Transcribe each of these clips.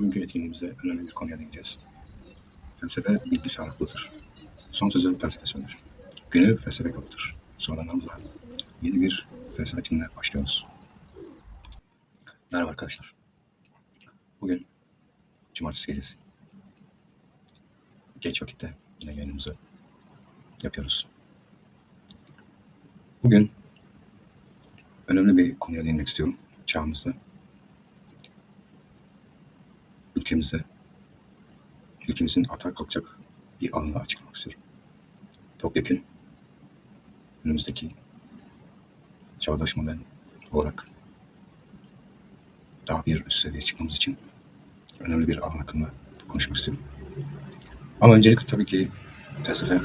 Bugünkü etkinliğimizde önemli bir konuya değineceğiz. Felsefe bilgi sağlıklıdır. Son sözü felsefe söyler. Günü felsefe kapatır. Sonra namla. Yeni bir felsefe eğitimine başlıyoruz. Merhaba arkadaşlar. Bugün cumartesi gecesi. Geç vakitte yine yayınımızı yapıyoruz. Bugün önemli bir konuya değinmek istiyorum çağımızda. Ülkemizde, ülkemizin atağa kalkacak bir alanı açıklamak istiyorum. Topyekun önümüzdeki çağdaş modern olarak daha bir üst seviyeye çıkmamız için önemli bir alan hakkında konuşmak istiyorum. Ama öncelikle tabii ki felsefe,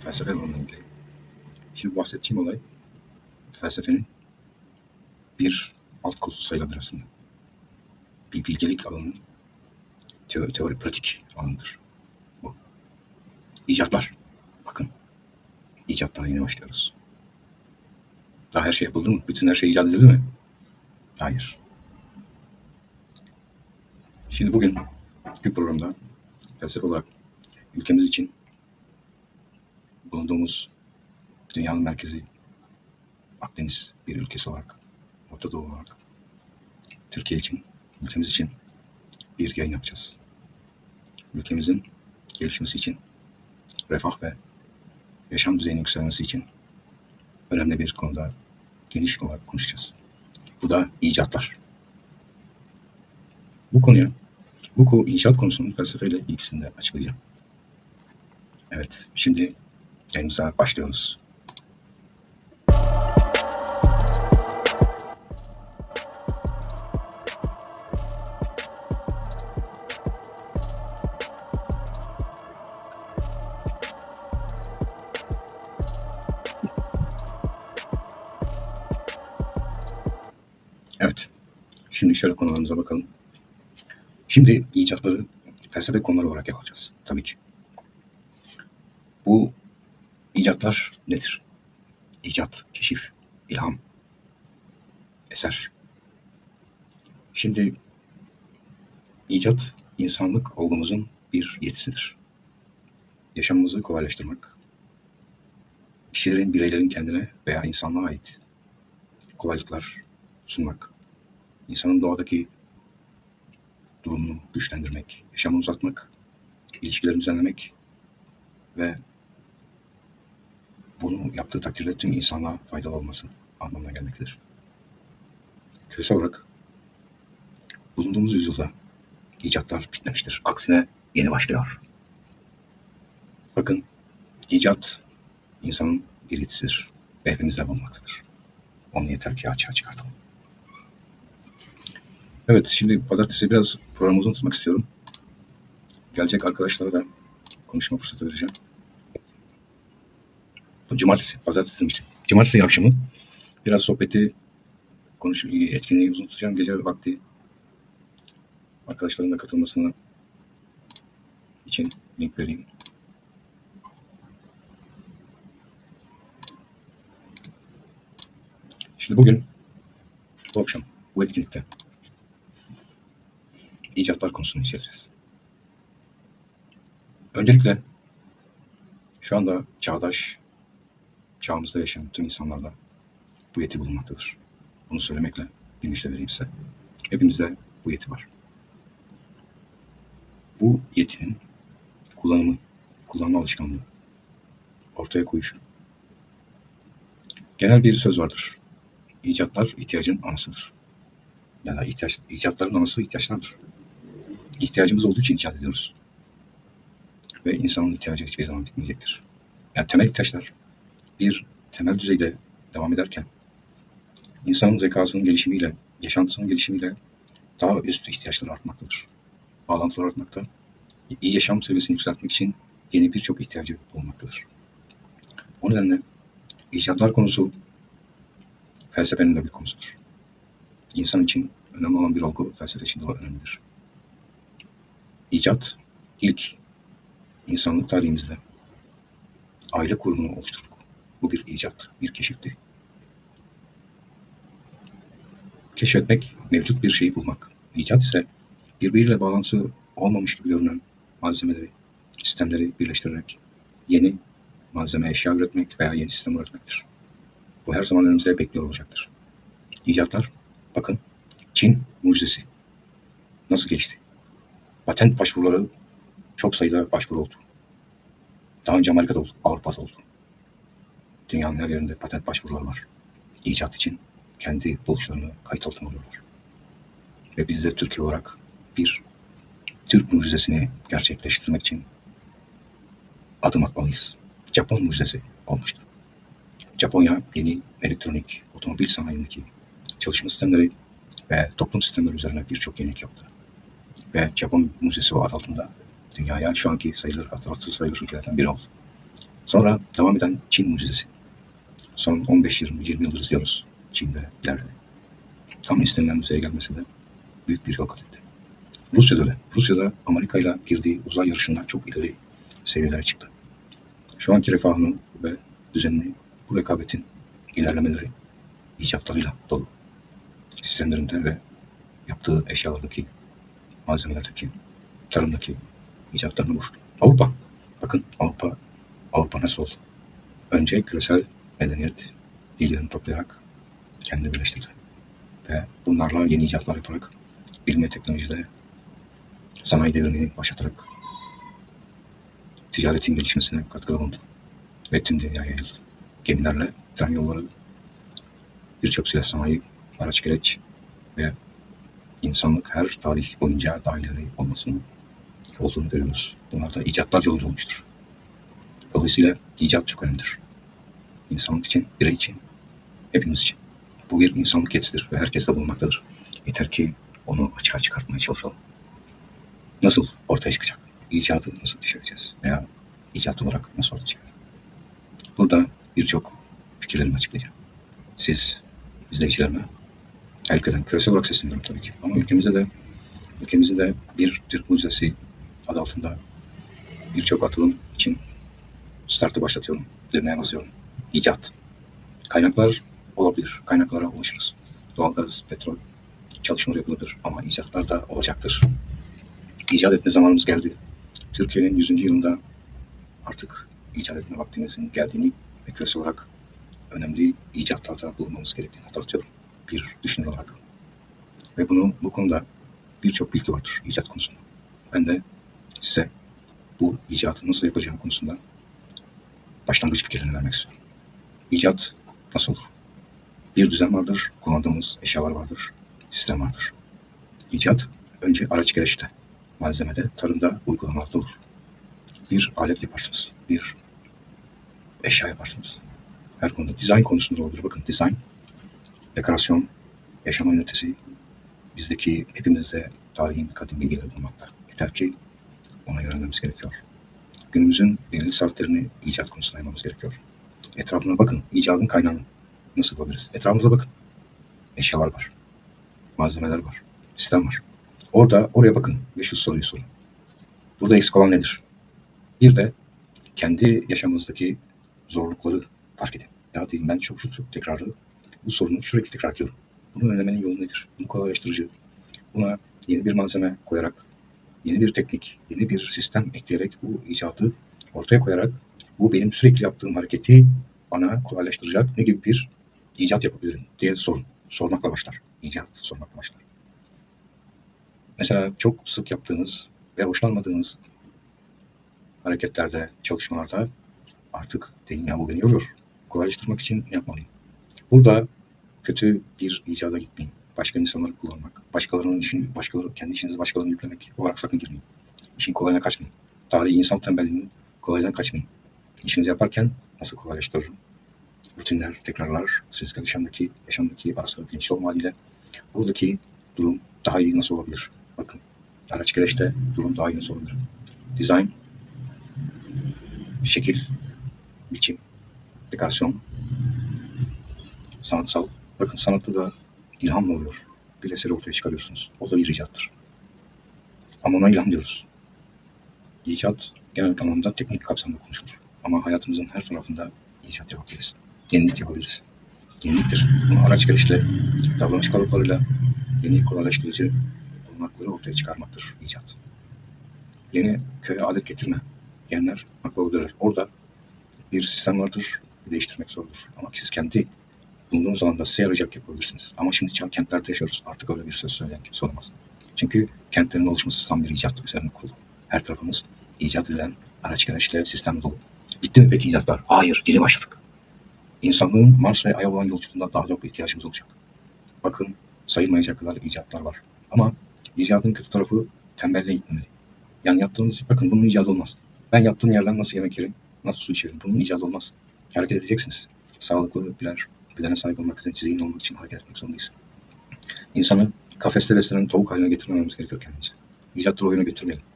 felsefe alanına ilgili. Şimdi bahsedeceğim olay felsefenin bir alt kolu sayılabilir aslında. Bir bilgelik alanının teori, teori pratik alanıdır. Bu. İcatlar. Bakın. İcatlara yeni başlıyoruz. Daha her şey yapıldı mı? Bütün her şey icat edildi mi? Hayır. Şimdi bugün bir programda felsefe olarak ülkemiz için bulunduğumuz dünyanın merkezi Akdeniz bir ülkesi olarak, Orta Doğu olarak Türkiye için, ülkemiz için bir yayın yapacağız. Ülkemizin gelişmesi için, refah ve yaşam düzeyinin yükselmesi için önemli bir konuda geniş olarak konuşacağız. Bu da icatlar. Bu konuya, bu inşaat konusunun felsefeyle ilgisini de açıklayacağım. Evet, şimdi yayınımıza başlıyoruz. Şimdi şöyle konularımıza bakalım. Şimdi icatları felsefe konuları olarak yapacağız. Tabii ki. Bu icatlar nedir? İcat, keşif, ilham, eser. Şimdi icat insanlık olgumuzun bir yetisidir. Yaşamımızı kolaylaştırmak, kişilerin, bireylerin kendine veya insanlığa ait kolaylıklar sunmak, insanın doğadaki durumunu güçlendirmek, yaşamını uzatmak, ilişkilerini düzenlemek ve bunu yaptığı takdirde tüm insanlığa faydalı olması anlamına gelmektedir. Küresel olarak bulunduğumuz yüzyılda icatlar bitmemiştir. Aksine yeni başlıyor. Bakın, icat insanın bir yetisidir ve hepimizde bulunmaktadır. Onu yeter ki açığa çıkartalım. Evet, şimdi pazartesi biraz programımızı unutmak istiyorum. Gelecek arkadaşlara da konuşma fırsatı vereceğim. Cumartesi, pazartesi demiştim. Cumartesi akşamı biraz sohbeti, konuş, etkinliği uzun Gece vakti arkadaşların da katılmasını için link vereyim. Şimdi bugün, bu akşam, bu etkinlikte icatlar konusunu işleyeceğiz. Öncelikle şu anda çağdaş, çağımızda yaşayan tüm insanlarda bu yeti bulunmaktadır. Bunu söylemekle bir müjde vereyim size. Hepimizde bu yeti var. Bu yetinin kullanımı, kullanma alışkanlığı, ortaya koyuşu. Genel bir söz vardır. İcatlar ihtiyacın anasıdır. Ya da ihtiyaç, icatların anası ihtiyaçlardır ihtiyacımız olduğu için icat ediyoruz. Ve insanın ihtiyacı hiçbir zaman bitmeyecektir. Yani temel ihtiyaçlar bir temel düzeyde devam ederken insanın zekasının gelişimiyle, yaşantısının gelişimiyle daha üst ihtiyaçları artmaktadır. Bağlantılar artmakta. İyi yaşam seviyesini yükseltmek için yeni birçok ihtiyacı bulunmaktadır. O nedenle icatlar konusu felsefenin de bir konusudur. İnsan için önemli olan bir olgu felsefe için de önemlidir. İcat ilk insanlık tarihimizde aile kurumunu oluşturduk. Bu bir icat, bir keşifti. Keşfetmek, mevcut bir şeyi bulmak. İcat ise birbiriyle bağlantısı olmamış gibi görünen malzemeleri, sistemleri birleştirerek yeni malzeme, eşya üretmek veya yeni sistem üretmektir. Bu her zaman önümüzde bekliyor olacaktır. İcatlar, bakın Çin mucizesi nasıl geçti? Patent başvuruları çok sayıda başvuru oldu. Daha önce Amerika'da oldu, Avrupa'da oldu. Dünyanın her yerinde patent başvuruları var. İcat için kendi buluşlarını kayıt altına alıyorlar. Ve biz de Türkiye olarak bir Türk mucizesini gerçekleştirmek için adım atmalıyız. Japon mucizesi olmuştu. Japonya yeni elektronik otomobil sanayindeki çalışma sistemleri ve toplum sistemleri üzerine birçok yenilik yaptı. Ve Japon mucizesi o adı altında dünyaya şu anki sayılır, hatırlatsız sayılır ülkelerden biri oldu. Sonra devam eden Çin mucizesi. Son 15-20 yıldır izliyoruz Çin'de ilerledi. Tam istenilen düzeye gelmesi de büyük bir yol kat etti. Rusya'da öyle. Rusya'da Amerika ile girdiği uzay yarışında çok ileri seviyelere çıktı. Şu anki refahını ve düzenini bu rekabetin ilerlemeleri icatlarıyla dolu. Sistemlerinde ve yaptığı eşyalardaki, malzemelerdeki, tarımdaki icatlarını buluştu. Avrupa. Bakın Avrupa, Avrupa nasıl oldu? Önce küresel medeniyet bilgilerini toplayarak kendini birleştirdi. Ve bunlarla yeni icatlar yaparak bilim ve teknolojide sanayi devrimini başlatarak ticaretin gelişmesine katkıda bulundu. Ve tüm dünyaya yayıldı. Gemilerle, tren yolları, birçok silah sanayi, araç gereç ve insanlık her tarih boyunca dahilleri olmasının olduğunu görüyoruz. Bunlar da icatlar yolunda olmuştur. Dolayısıyla icat çok önemlidir. İnsanlık için, birey için, hepimiz için. Bu bir insanlık yetisidir ve herkes de bulunmaktadır. Yeter ki onu açığa çıkartmaya çalışalım. Nasıl ortaya çıkacak? İcadı nasıl düşüreceğiz? Veya icat olarak nasıl ortaya çıkacak? Burada birçok fikirlerimi açıklayacağım. Siz izleyicilerime ülkeden küresel olarak sesleniyorum tabii ki. Ama ülkemizde de ülkemizde de bir Türk Mucizesi adı altında birçok atılım için startı başlatıyorum. Demeye basıyorum. İcat. Kaynaklar olabilir. Kaynaklara ulaşırız. Doğalgaz, petrol çalışmaları yapılabilir ama icatlar da olacaktır. İcat etme zamanımız geldi. Türkiye'nin 100. yılında artık icat etme vaktimizin geldiğini ve küresel olarak önemli icatlarda bulunmamız gerektiğini hatırlatıyorum. Bir düşünür olarak. Ve bunu bu konuda birçok bilgi vardır icat konusunda. Ben de size bu icatı nasıl yapacağım konusunda başlangıç fikirlerini vermek istiyorum. İcat nasıl olur? Bir düzen vardır, kullandığımız eşyalar vardır, sistem vardır. İcat önce araç gereçte, malzemede, tarımda, uygulamalarda olur. Bir alet yaparsınız, bir eşya yaparsınız. Her konuda dizayn konusunda olur. Bakın dizayn, dekorasyon, yaşam ünitesi bizdeki hepimizde tarihin kadim bilgileri bulmakta. Yeter ki ona yönelmemiz gerekiyor. Günümüzün belirli saatlerini icat konusuna ayırmamız gerekiyor. Etrafına bakın, icadın kaynağını nasıl bulabiliriz? Etrafımıza bakın. Eşyalar var, malzemeler var, sistem var. Orada, oraya bakın ve şu soruyu sorun. Burada eksik olan nedir? Bir de kendi yaşamınızdaki zorlukları fark edin. Ya değil ben çok çok tekrarlı bu sorunu sürekli tekrar ediyorum. Bunu önlemenin yolu nedir? Bunu kolaylaştırıcı. Buna yeni bir malzeme koyarak, yeni bir teknik, yeni bir sistem ekleyerek bu icadı ortaya koyarak bu benim sürekli yaptığım hareketi bana kolaylaştıracak ne gibi bir icat yapabilirim diye sorun. Sormakla başlar. İcat sormakla başlar. Mesela çok sık yaptığınız ve hoşlanmadığınız hareketlerde, çalışmalarda artık deyin ya bu beni yoruyor. Kolaylaştırmak için yapmalıyım? Burada kötü bir icada gitmeyin. Başka insanları kullanmak, başkalarının işini, başkaları, kendi işinizi başkalarına yüklemek olarak sakın girmeyin. İşin kolayına kaçmayın. Tarihi insan tembelliğinin kolaydan kaçmayın. İşinizi yaparken nasıl kolaylaştırırım? Rutinler, tekrarlar, siz yaşamdaki, yaşamdaki arasında bilinçli olma haliyle buradaki durum daha iyi nasıl olabilir? Bakın, araç gereçte durum daha iyi nasıl olabilir? Design, şekil, biçim, dekorasyon, sanatsal. Bakın sanatta da ilhamla oluyor. Bir eseri ortaya çıkarıyorsunuz. O da bir icattır. Ama ona ilham diyoruz. İcat genel anlamda teknik kapsamda konuşulur. Ama hayatımızın her tarafında icat yapabiliriz. Yenilik yapabiliriz. Yeniliktir. Bunu araç gelişle, davranış kalıplarıyla, yeni kolaylaştırıcı olmakları ortaya çıkarmaktır icat. Yeni köye adet getirme diyenler haklı olabilirler. Orada bir sistem vardır, değiştirmek zordur. Ama siz kendi bulunduğunuz alanda size yarayacak yapabilirsiniz. Ama şimdi çağ kentlerde yaşıyoruz. Artık öyle bir söz söyleyen kimse olamaz. Çünkü kentlerin oluşması tam bir icat üzerine kurulu. Her tarafımız icat edilen araç gereçle sistem dolu. Bitti mi peki icatlar? Hayır, yeni başladık. İnsanlığın Mars ve Ay'a olan yolculuğunda daha çok ihtiyacımız olacak. Bakın sayılmayacak kadar icatlar var. Ama icadın kötü tarafı tembelliğe gitmemeli. Yani yaptığınız, bakın bunun icadı olmaz. Ben yaptığım yerden nasıl yemek yerim, nasıl su içerim, bunun icadı olmaz. Hareket edeceksiniz. Sağlıklı birer bedene sahip olmak için, zihnin olmak için hareket etmek zorundayız. İnsanı kafeste beslenen tavuk haline getirmememiz gerekiyor kendimizi. İcat oyuna getirmeyelim.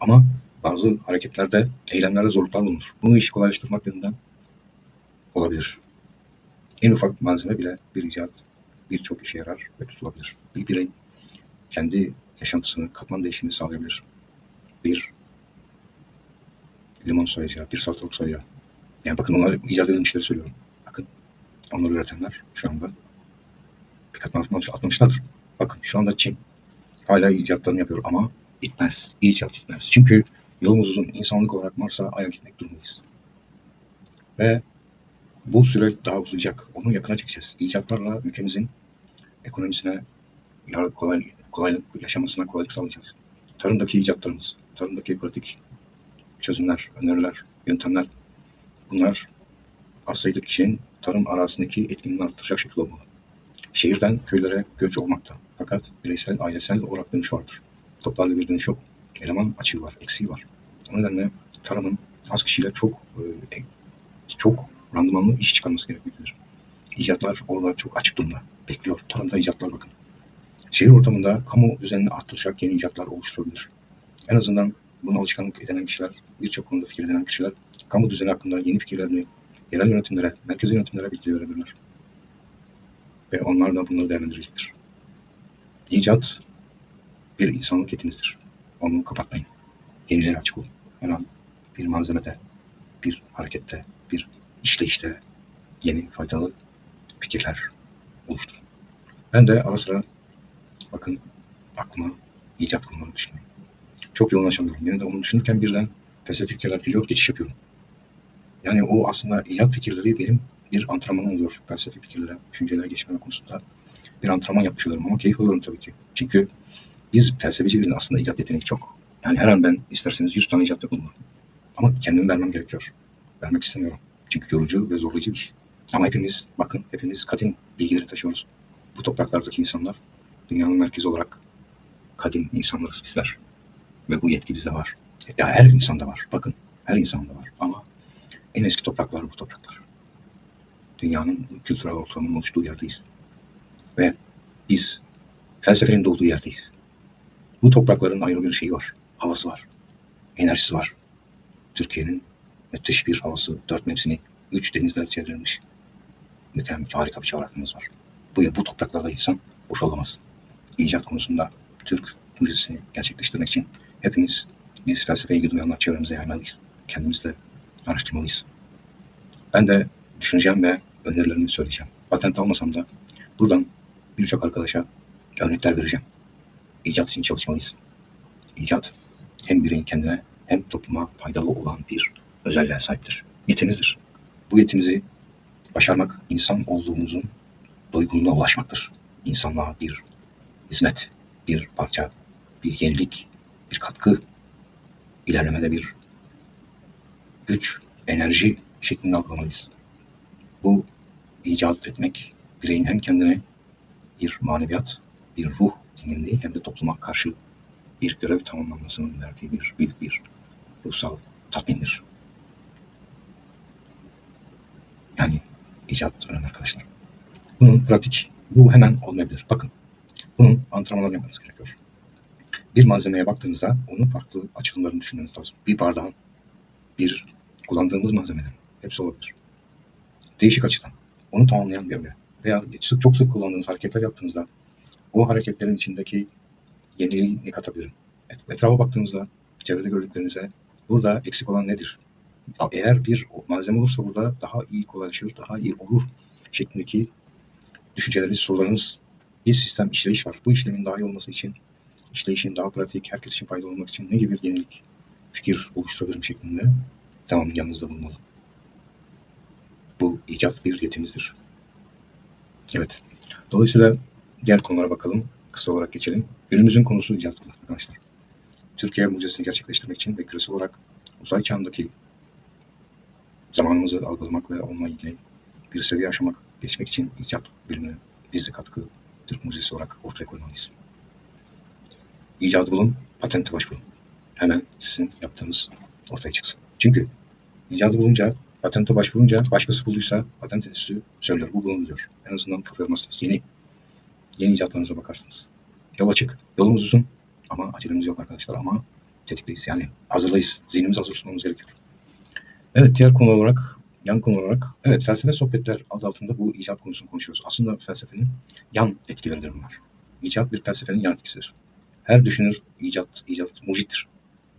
Ama bazı hareketlerde, eylemlerde zorluklar bulunur. Bunu işi kolaylaştırmak yönünden olabilir. En ufak malzeme bile bir icat birçok işe yarar ve tutulabilir. Bir birey kendi yaşantısını, katman değişimini sağlayabilir. Bir limon soyacağı, bir salatalık soyacağı. Yani bakın onlar icat edilmişleri söylüyorum. Onları üretenler şu anda bir katman atmamış, atmamışlardır. Bakın şu anda Çin hala icatlarını yapıyor ama bitmez. İcat bitmez. Çünkü yolumuz uzun. İnsanlık olarak Mars'a Ay'a gitmek durumundayız. Ve bu süre daha uzayacak. Onu yakına çekeceğiz. İcatlarla ülkemizin ekonomisine yar- kolay, kolaylık yaşamasına kolaylık sağlayacağız. Tarımdaki icatlarımız, tarımdaki pratik çözümler, öneriler, yöntemler bunlar sayıda kişinin tarım arazisindeki etkinliğini arttıracak şekilde olmalı. Şehirden köylere göç olmakta. Fakat bireysel, ailesel olarak dönüş vardır. Toplarla bir dönüş yok. Eleman açığı var, eksiği var. O nedenle tarımın az kişiyle çok e, çok randımanlı iş çıkarması gerekmektedir. İcatlar orada çok açık durumda. Bekliyor. Tarımda icatlar bakın. Şehir ortamında kamu düzenini arttıracak yeni icatlar oluşturabilir. En azından buna alışkanlık edinen kişiler, birçok konuda fikir edinen kişiler kamu düzeni hakkında yeni fikirlerini yerel yönetimlere, merkezi yönetimlere bilgi verebilirler. Ve onlar da bunları değerlendirecektir. İcat bir insanlık yetimizdir. Onu kapatmayın. Yeniliğe açık olun. Her an bir malzemede, bir harekette, bir işleyişte yeni faydalı fikirler oluşturun. Ben de ara sıra bakın aklıma icat konuları düşünüyorum. Çok yoğunlaşamıyorum. Yine de onu düşünürken birden felsefi fikirler geliyor, geçiş yapıyorum. Yani o aslında icat fikirleri benim bir antrenmanım oluyor. Felsefi fikirlere, düşüncelere geçmeme konusunda bir antrenman yapmış oluyorum ama keyif alıyorum tabii ki. Çünkü biz felsefecilerin aslında icat yeteneği çok. Yani her an ben isterseniz 100 tane icatta bulunurum. Ama kendimi vermem gerekiyor. Vermek istemiyorum. Çünkü yorucu ve zorlayıcı bir iş. Ama hepimiz, bakın hepimiz kadim bilgileri taşıyoruz. Bu topraklardaki insanlar dünyanın merkezi olarak kadim insanlarız bizler. Ve bu yetki bizde var. Ya her insanda var. Bakın her insanda var. Ama en eski topraklar bu topraklar. Dünyanın kültürel ortamının oluştuğu yerdeyiz. Ve biz felsefenin doğduğu yerdeyiz. Bu toprakların ayrı bir şeyi var. Havası var. Enerjisi var. Türkiye'nin müthiş bir havası. Dört mevsimi, üç denizler çevrilmiş. Mükemmel, harika bir coğrafyamız var. Bu, bu topraklarda insan boş olamaz. İcat konusunda Türk müjdesini gerçekleştirmek için hepimiz biz felsefeye ilgi duyanlar çevremize yaymalıyız. Kendimiz de araştırmalıyız. Ben de düşüneceğim ve önerilerimi söyleyeceğim. Patent almasam da buradan birçok arkadaşa örnekler vereceğim. İcat için çalışmalıyız. İcat hem bireyin kendine hem topluma faydalı olan bir özelliğe sahiptir. Yetimizdir. Bu yetimizi başarmak insan olduğumuzun doygunluğuna ulaşmaktır. İnsanlığa bir hizmet, bir parça, bir yenilik, bir katkı, ilerlemede bir güç, enerji şeklinde algılamalıyız. Bu icat etmek bireyin hem kendine bir maneviyat, bir ruh dinginliği hem de topluma karşı bir görev tamamlanmasının verdiği bir büyük bir ruhsal tatmindir. Yani icat önemli arkadaşlar. Bunun pratik, bu hemen olmayabilir. Bakın, bunun antrenmanlarını yapmanız gerekiyor. Bir malzemeye baktığınızda onun farklı açılımlarını düşünmeniz lazım. Bir bardağın, bir kullandığımız malzemelerin hepsi olabilir. Değişik açıdan. Onu tamamlayan bir öge. Veya sık, çok sık kullandığınız hareketler yaptığınızda o hareketlerin içindeki yeniliği ne katabilirim? Et, etrafa baktığınızda çevrede gördüklerinize burada eksik olan nedir? Eğer bir malzeme olursa burada daha iyi kolaylaşır, daha iyi olur şeklindeki düşünceleriniz, sorularınız bir sistem işleyiş var. Bu işlemin daha iyi olması için işleyişin daha pratik, herkes için faydalı olmak için ne gibi bir yenilik, fikir oluşturabilirim şeklinde tamam yanınızda bulunmalı. Bu icat bir yetimizdir. Evet. Dolayısıyla diğer konulara bakalım. Kısa olarak geçelim. Günümüzün konusu icat arkadaşlar. Türkiye mucizesini gerçekleştirmek için ve küresel olarak uzay çağındaki zamanımızı algılamak ve onunla ilgili bir seviye aşamak, geçmek için icat bilimine biz de katkı Türk mucizesi olarak ortaya koymalıyız. İcadı bulun, patente başvurun. Hemen sizin yaptığınız ortaya çıksın. Çünkü icadı bulunca, patente başvurunca başkası bulduysa patent enstitüsü söylüyor, bu bulundu diyor. En azından kafa yormazsınız. Yeni, yeni icatlarınıza bakarsınız. Yol açık, yolumuz uzun ama acelemiz yok arkadaşlar ama tetikteyiz. Yani hazırlayız, zihnimiz hazır sunmamız gerekiyor. Evet, diğer konu olarak, yan konu olarak, evet felsefe sohbetler adı altında bu icat konusunu konuşuyoruz. Aslında felsefenin yan etkileridir bunlar. İcat bir felsefenin yan etkisidir. Her düşünür icat, icat mucittir.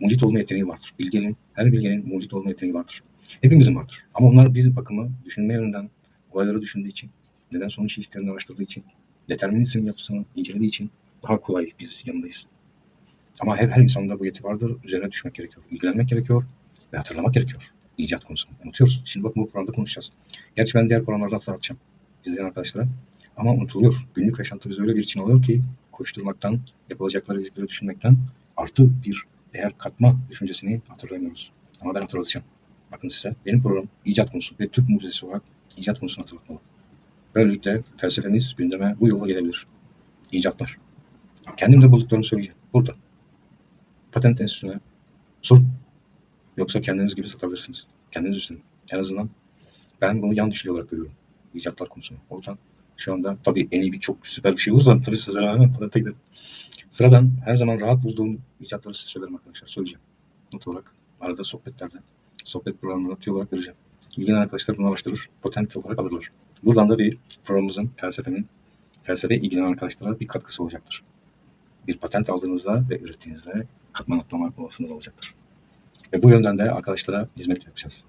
Mucit olma yeteneği vardır. Bilgenin, her bilgenin mucit olma yeteneği vardır. Hepimizin vardır. Ama onlar bir bakımı düşünme yönünden olayları düşündüğü için, neden sonuç ilişkilerini araştırdığı için, determinizm yapısını incelediği için daha kolay biz yanındayız. Ama her, her insanda bu yeti vardır. Üzerine düşmek gerekiyor. ilgilenmek gerekiyor ve hatırlamak gerekiyor. İcat konusunu. Unutuyoruz. Şimdi bakın bu programda konuşacağız. Gerçi ben diğer programlarda hatırlatacağım. İzleyen arkadaşlara. Ama unutuluyor. Günlük yaşantı bizi öyle bir için alıyor ki koşturmaktan, yapılacakları düşünmekten artı bir değer katma düşüncesini hatırlayamıyoruz. Ama ben hatırlatacağım. Bakın size benim program icat konusu ve Türk mucizesi olarak icat konusunu hatırlatmalı. Böylelikle felsefemiz gündeme bu yola gelebilir. İcatlar. Kendim de bulduklarımı söyleyeceğim. Burada. Patent Enstitüsü'ne sorun. Yoksa kendiniz gibi satabilirsiniz. Kendiniz üstüne. En azından ben bunu yan düşünce olarak görüyorum. İcatlar konusunu. Oradan şu anda tabii en iyi bir çok süper bir şey olursa tabii size hemen patente giderim. Sıradan her zaman rahat bulduğum icatları size söylerim arkadaşlar. Söyleyeceğim. Not olarak arada sohbetlerde, sohbet programlarında tüy olarak vereceğim. İlgilenen arkadaşlar bunu araştırır, patent olarak alırlar. Buradan da bir programımızın, felsefenin, felsefe ilgilenen arkadaşlara bir katkısı olacaktır. Bir patent aldığınızda ve ürettiğinizde katman atlama olasılığınız olacaktır. Ve bu yönden de arkadaşlara hizmet yapacağız.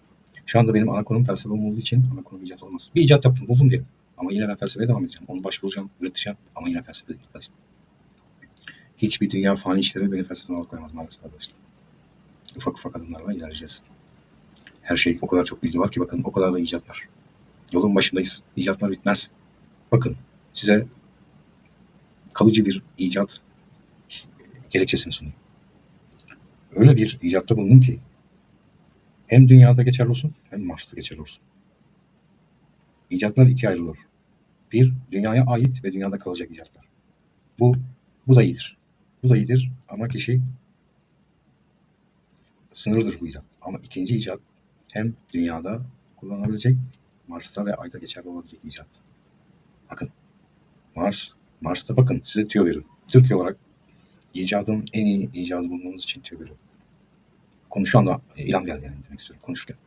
Şu anda benim ana konum felsefe olduğu için ana konum icat olmaz. Bir icat yaptım, buldum diye. Ama yine ben felsefeye devam edeceğim. Onu başvuracağım, üreteceğim ama yine felsefe değil arkadaşlar. Hiçbir dünya fani işleri beni felsefeden alıkoyamaz maalesef arkadaşlar. Ufak ufak adımlarla ilerleyeceğiz. Her şey o kadar çok bilgi var ki bakın o kadar da icat var. Yolun başındayız. İcatlar bitmez. Bakın size kalıcı bir icat gerekçesini sunayım. Öyle bir icatta bulundum ki hem dünyada geçerli olsun hem Mars'ta geçerli olsun. İcatlar ikiye ayrılıyor. Bir, dünyaya ait ve dünyada kalacak icatlar. Bu, bu da iyidir. Bu da iyidir ama kişi sınırlıdır bu icat. Ama ikinci icat hem dünyada kullanılabilecek, Mars'ta ve Ay'da geçerli olabilecek icat. Bakın, Mars, Mars'ta bakın size tüyo veriyorum. Türkiye olarak icadın en iyi icadı bulmanız için tüyo veriyorum. Konu şu anda ilan geldi yani demek istiyorum konuşurken.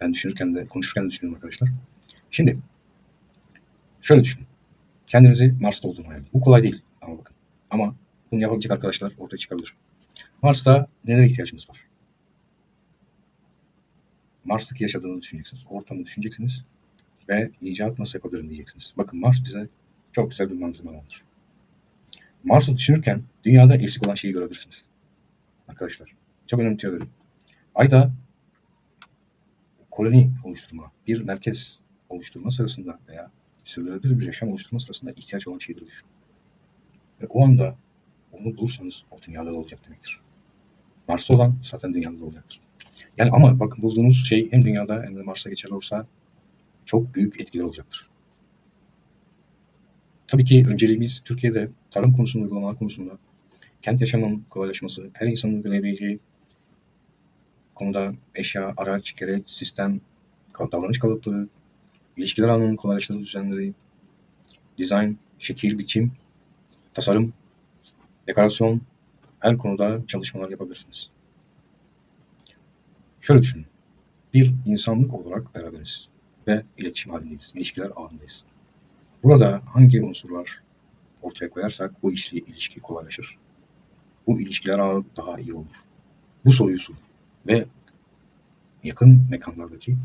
Ben düşünürken de konuşurken de düşünüyorum arkadaşlar. Şimdi şöyle düşünün. Kendinizi Mars'ta olduğunu hayal edin. Bu kolay değil ama bakın. Ama bunu yapabilecek arkadaşlar ortaya çıkabilir. Mars'ta nelere ihtiyacımız var? Mars'taki yaşadığını düşüneceksiniz. Ortamı düşüneceksiniz. Ve icat nasıl yapabilirim diyeceksiniz. Bakın Mars bize çok güzel bir malzeme alanıdır. Mars'ı düşünürken dünyada eksik olan şeyi görebilirsiniz. Arkadaşlar. Çok önemli verin. Ayda koloni oluşturma, bir merkez oluşturma sırasında veya sürdürülebilir bir yaşam oluşturma sırasında ihtiyaç olan şeyleri düşün. Ve o anda onu bulursanız o dünyada da olacak demektir. Mars'ta olan zaten dünyada da olacaktır. Yani ama bakın bulduğunuz şey hem dünyada hem de Mars'ta geçerli olursa çok büyük etkiler olacaktır. Tabii ki önceliğimiz Türkiye'de tarım konusunda, uygulamalar konusunda kent yaşamının kolaylaşması, her insanın uygulayabileceği konuda eşya, araç, gereç, sistem, davranış kalıpları, ilişkiler alanının kolaylaştırıldığı düzenleri, dizayn, şekil, biçim, tasarım, dekorasyon, her konuda çalışmalar yapabilirsiniz. Şöyle düşünün. Bir insanlık olarak beraberiz ve iletişim halindeyiz, ilişkiler ağındayız. Burada hangi unsurlar ortaya koyarsak bu ilişki, ilişki kolaylaşır. Bu ilişkiler ağı daha iyi olur. Bu soruyu. Ve yakın mekanlardaki,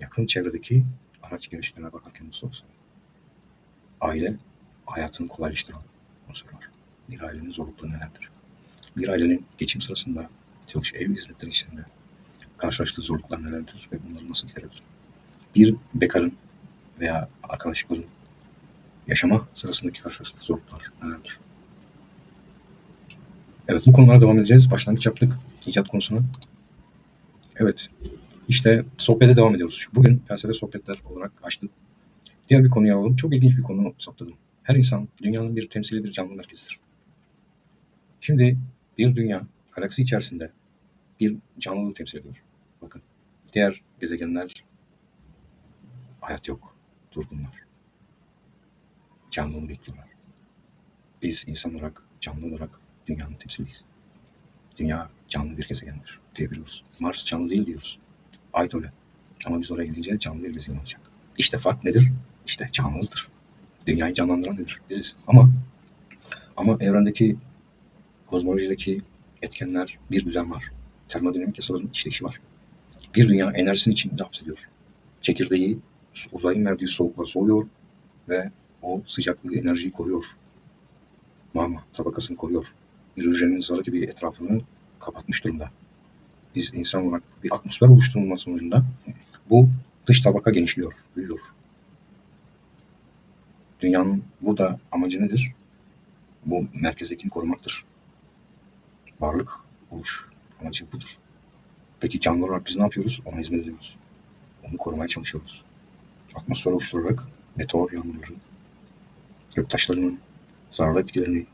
yakın çevredeki araç geliştirmeye bakarken nasıl olsun? Aile hayatını kolaylaştıran unsurlar. Bir ailenin zorlukları nelerdir? Bir ailenin geçim sırasında çalışıyor, ev hizmetleri içinde karşılaştığı zorluklar nelerdir ve bunları nasıl giderebilir? Bir bekarın veya arkadaşlıkların yaşama sırasındaki karşılaştığı zorluklar nelerdir? Evet bu konulara devam edeceğiz. Başlangıç yaptık icat konusuna. Evet işte sohbete devam ediyoruz. Bugün felsefe sohbetler olarak açtık. Diğer bir konuya alalım. Çok ilginç bir konu saptadım. Her insan dünyanın bir temsili bir canlı merkezidir. Şimdi bir dünya galaksi içerisinde bir canlılığı temsil ediyor. Bakın diğer gezegenler hayat yok. Durgunlar. Canlılığını bekliyorlar. Biz insan olarak, canlı olarak dünyanın temsiliyiz. Dünya canlı bir gezegendir diyebiliyoruz. Mars canlı değil diyoruz. Öyle. Ama biz oraya gidince canlı bir gezegen olacak. İşte fark nedir? İşte canlıdır. Dünyayı canlandıran nedir? Biziz. Ama ama evrendeki kozmolojideki etkenler bir düzen var. Termodinamik yasaların işleyişi var. Bir dünya enerjisinin içinde hapsediyor. Çekirdeği uzayın verdiği soğukla soğuyor ve o sıcaklığı, enerjiyi koruyor. Mama tabakasını koruyor. Bir zarı gibi etrafını kapatmış durumda. Biz insan olarak bir atmosfer oluşturulması sonucunda bu dış tabaka genişliyor, büyüyor. Dünyanın burada amacı nedir? Bu merkezdekini korumaktır. Varlık oluş amacı budur. Peki canlı olarak biz ne yapıyoruz? Ona hizmet ediyoruz. Onu korumaya çalışıyoruz. Atmosfer oluşturarak meteor yağmurları, göktaşlarının zararlı etkilerini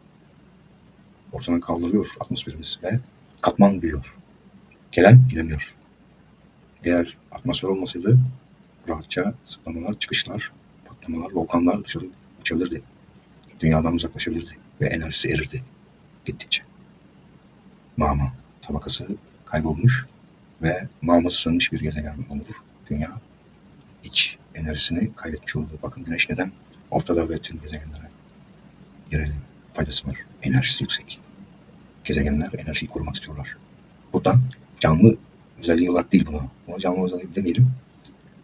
ortadan kaldırıyor atmosferimiz ve katman büyüyor. Gelen gidemiyor. Eğer atmosfer olmasaydı rahatça zıplamalar, çıkışlar, patlamalar, volkanlar dışarı uçabilirdi. Dünyadan uzaklaşabilirdi ve enerjisi erirdi gittikçe. Mama tabakası kaybolmuş ve mağması sönmüş bir gezegen olur. Dünya iç enerjisini kaybetmiş oldu. Bakın güneş neden ortada ve tüm gezegenlere gelelim faydası var. Enerjisi yüksek. Gezegenler enerjiyi korumak istiyorlar. Buradan canlı özelliği olarak değil buna. Buna canlı özelliği demeyelim.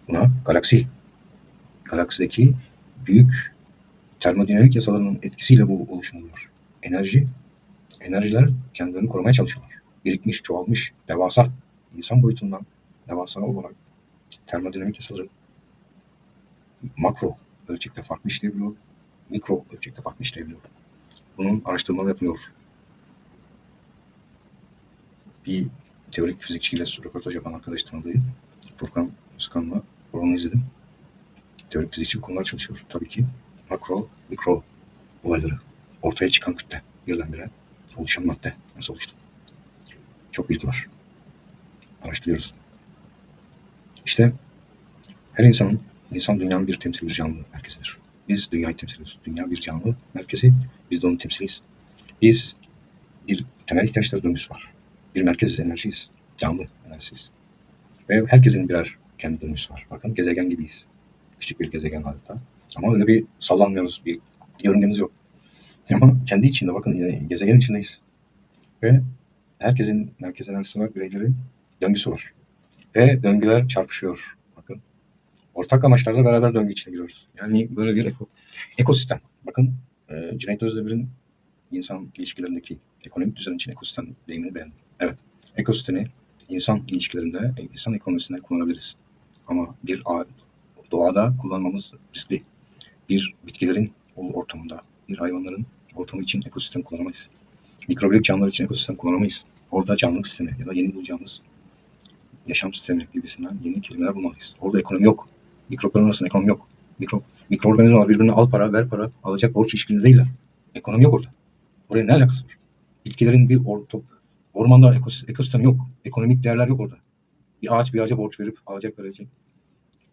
Buna galaksi. Galaksideki büyük termodinamik yasalarının etkisiyle bu oluşum oluyor. Enerji, enerjiler kendilerini korumaya çalışıyorlar. Birikmiş, çoğalmış, devasa, insan boyutundan devasa olarak termodinamik yasaları makro ölçekte farklı işleyebiliyor, mikro ölçekte farklı işleyebiliyor. Bunun araştırmaları yapılıyor. Bir teorik fizikçiyle röportaj yapan arkadaş tanıdığı Furkan Özkan'la programı izledim. Teorik fizikçi bu konular çalışıyor. Tabii ki makro, mikro olayları. Ortaya çıkan kütle birdenbire oluşan madde nasıl oluştu? Çok bilgi var. Araştırıyoruz. İşte her insanın, insan dünyanın bir temsil bir canlı merkezidir. Biz dünyayı temsil. Dünya bir canlı merkezi. Biz de onun temsiliyiz. Biz bir temel ihtiyaçları döngüsü var. Bir merkeziz, enerjiyiz. Canlı enerjisiyiz. Ve herkesin birer kendi döngüsü var. Bakın gezegen gibiyiz. Küçük bir gezegen adeta. Ama öyle bir sallanmıyoruz. Bir yörüngemiz yok. Ama kendi içinde bakın yine gezegen içindeyiz. Ve herkesin merkez enerjisi var. Bireylerin döngüsü var. Ve döngüler çarpışıyor. Bakın. Ortak amaçlarda beraber döngü içine giriyoruz. Yani böyle bir eko, ekosistem. Bakın e, Cüneyt Özdemir'in insan ilişkilerindeki ekonomik düzen için ekosistem deyimini beğendim. Evet. Ekosistemi insan ilişkilerinde, insan ekonomisinde kullanabiliriz. Ama bir doğada kullanmamız riskli. Bir bitkilerin ortamında, bir hayvanların ortamı için ekosistem kullanamayız. Mikrobiyolojik canlılar için ekosistem kullanamayız. Orada canlılık sistemi ya da yeni bulacağımız yaşam sistemi gibisinden yeni kelimeler bulmalıyız. Orada ekonomi yok. Mikropların arasında ekonomi yok. Mikro, mikroorganizmalar birbirine al para, ver para, alacak borç ilişkili değiller. Ekonomi yok orada. Oraya ne alakası var? Bitkilerin bir orta, ormanda ekos, ekosistem yok. Ekonomik değerler yok orada. Bir ağaç bir ağaca borç verip alacak verecek.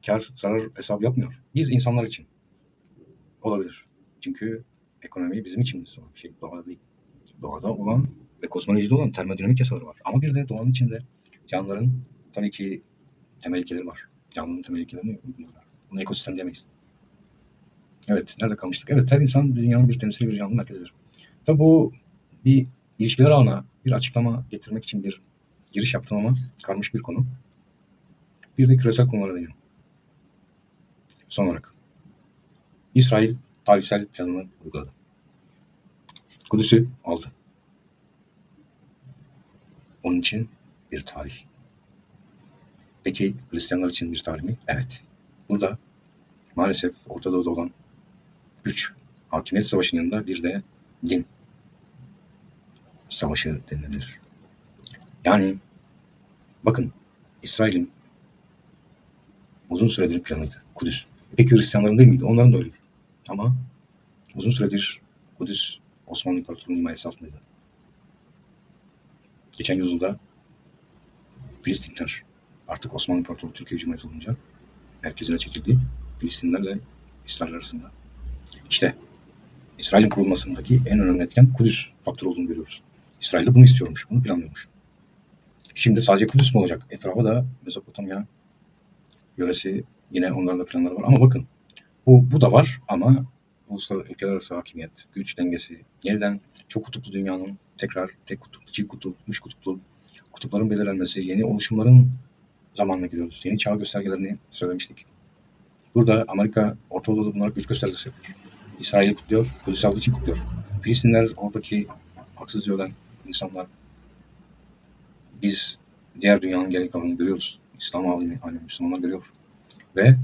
Kar, zarar hesabı yapmıyor. Biz insanlar için olabilir. Çünkü ekonomi bizim için olan şey. Doğada değil. Doğada olan ve kozmolojide olan termodinamik yasaları var. Ama bir de doğanın içinde canlıların tabii ki temel ilkeleri var. Canlının temel ilkelerini uyguluyorlar. Buna ekosistem demeyiz. Evet, nerede kalmıştık? Evet, her insan dünyanın bir temsili bir canlı merkezidir. Tabii bu bir ilişkiler ağına bir açıklama getirmek için bir giriş yaptım ama karmış bir konu. Bir de küresel konulara değinelim. Son olarak. İsrail tarihsel planını uyguladı. Kudüs'ü aldı. Onun için bir tarih. Peki Hristiyanlar için bir tarih mi? Evet. Burada maalesef Orta Doğu'da olan güç, hakimiyet savaşının yanında bir de din savaşı denilir. Yani bakın İsrail'in uzun süredir planıydı. Kudüs. Peki Hristiyanların değil miydi? Onların da öyleydi. Ama uzun süredir Kudüs Osmanlı İmparatorluğu'nun himayesi altındaydı. Geçen yüzyılda Filistinler artık Osmanlı İmparatorluğu Türkiye Cumhuriyeti olunca merkezine çekildi. Filistinlerle İsrail arasında. İşte İsrail'in kurulmasındaki en önemli etken Kudüs faktörü olduğunu görüyoruz. İsrail de bunu istiyormuş, bunu planlıyormuş. Şimdi sadece Kudüs mü olacak? Etrafa da Mezopotamya yöresi yine onların da planları var. Ama bakın bu, bu da var ama uluslararası ülkeler arası hakimiyet, güç dengesi, yeniden çok kutuplu dünyanın tekrar tek kutuplu, çift kutuplu, üç kutuplu kutupların belirlenmesi, yeni oluşumların zamanına giriyoruz. Yeni çağ göstergelerini söylemiştik. Burada Amerika Orta Doğu'da bunlara güç göstergesi yapıyor. İsrail'i kutluyor, Kudüs aldığı için kutluyor. Filistinler oradaki haksız ölen insanlar. Biz diğer dünyanın geri kalanını görüyoruz. İslam alemi, alemi Müslümanlar görüyor. Ve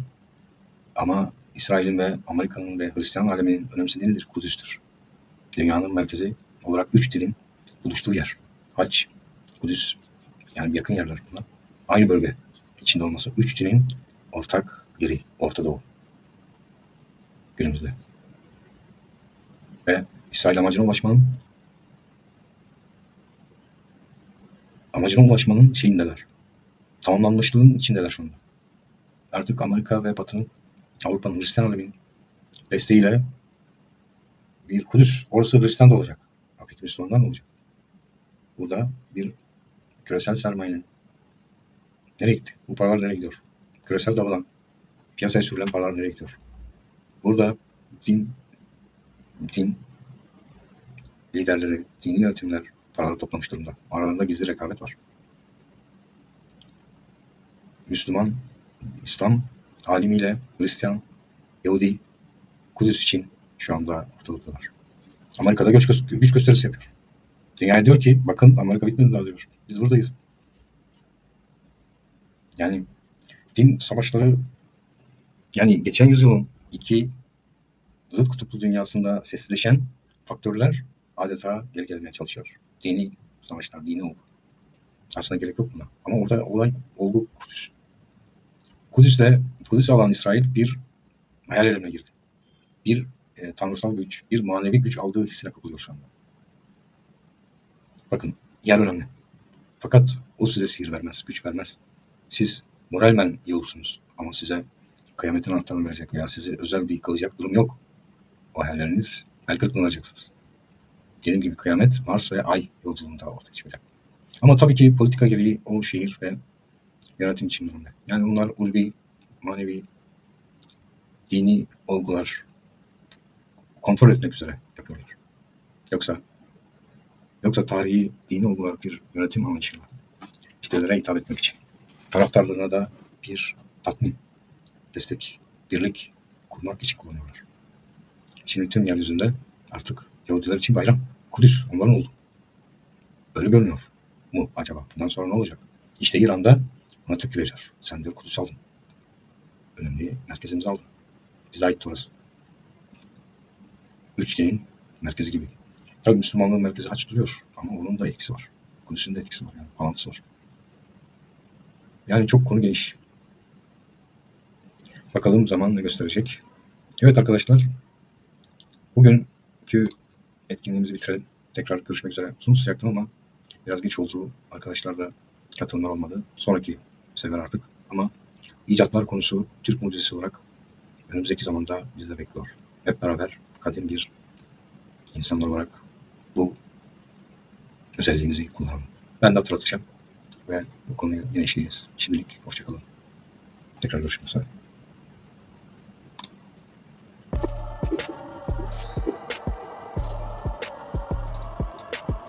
ama İsrail'in ve Amerika'nın ve Hristiyan aleminin önemsediğidir Kudüs'tür. Dünyanın merkezi olarak üç dilin buluştuğu yer. Hac, Kudüs, yani yakın yerler bunlar. Aynı bölge içinde olması. Üç dilin ortak yeri Orta Doğu. Günümüzde. Ve İsrail amacına ulaşmanın amacına ulaşmanın şeyindeler. Tamamlanmışlığın içindeler şu anda. Artık Amerika ve Batı'nın Avrupa'nın Hristiyan aleminin desteğiyle bir Kudüs, orası Hristiyan da olacak. Peki Müslümanlar ne olacak? Burada bir küresel sermayenin nereye gitti? Bu paralar nereye gidiyor? Küresel davadan piyasaya sürülen paralar nereye gidiyor? Burada din, din liderleri, dini yönetimler paraları toplamış durumda. Aralarında gizli rekabet var. Müslüman, İslam alimiyle Hristiyan, Yahudi, Kudüs için şu anda ortalıktalar. Amerika'da güç, gö- güç gösterisi yapıyor. Dünya diyor ki bakın Amerika bitmedi daha diyor. Biz buradayız. Yani din savaşları yani geçen yüzyılın iki zıt kutuplu dünyasında sessizleşen faktörler adeta geri gelmeye çalışıyor. Dini savaşlar, dini olgu. Aslında gerek yok buna. Ama orada olay olgu Kudüs. Kudüs'te, Kudüs alan İsrail bir hayal alemine girdi. Bir e, tanrısal güç, bir manevi güç aldığı hissine kapılıyor şu anda. Bakın, yer önemli. Fakat o size sihir vermez, güç vermez. Siz moralmen iyi olursunuz. Ama size kıyametin anahtarını verecek veya size özel bir kılacak durum yok. O hayalleriniz el kırıklığına uğrayacaksınız. Dediğim gibi kıyamet Mars ve Ay yolculuğunda ortaya çıkacak. Ama tabii ki politika gereği o şehir ve yönetim için önemli. Yani bunlar ulvi, manevi, dini olgular kontrol etmek üzere yapıyorlar. Yoksa yoksa tarihi dini olgular bir yönetim anlayışıyla kitlelere hitap etmek için. Taraftarlarına da bir tatmin, destek, birlik kurmak için kullanıyorlar. Şimdi tüm yeryüzünde artık Yahudiler için bayram. Kudüs onların oldu. Öyle görünüyor mu acaba? Bundan sonra ne olacak? İşte İran'da ona tepki verecekler. Sen diyor Kudüs aldın. Önemli merkezimizi aldın. Bize ait orası. Üç dinin merkezi gibi. Tabii Müslümanlığın merkezi haç duruyor. Ama onun da etkisi var. Kudüs'ün de etkisi var. Yani bağlantısı var. Yani çok konu geniş. Bakalım zaman ne gösterecek. Evet arkadaşlar. Bugünkü etkinliğimizi bitirelim. Tekrar görüşmek üzere. Uzun sıcaktım ama biraz geç oldu. Arkadaşlar da katılımlar olmadı. Sonraki sefer artık. Ama icatlar konusu Türk mucizesi olarak önümüzdeki zamanda bizi de bekliyor. Hep beraber kadim bir insanlar olarak bu özelliğimizi kullanalım. Ben de hatırlatacağım ve bu konuyu yine işleyeceğiz. Şimdilik hoşçakalın. Tekrar görüşmek üzere.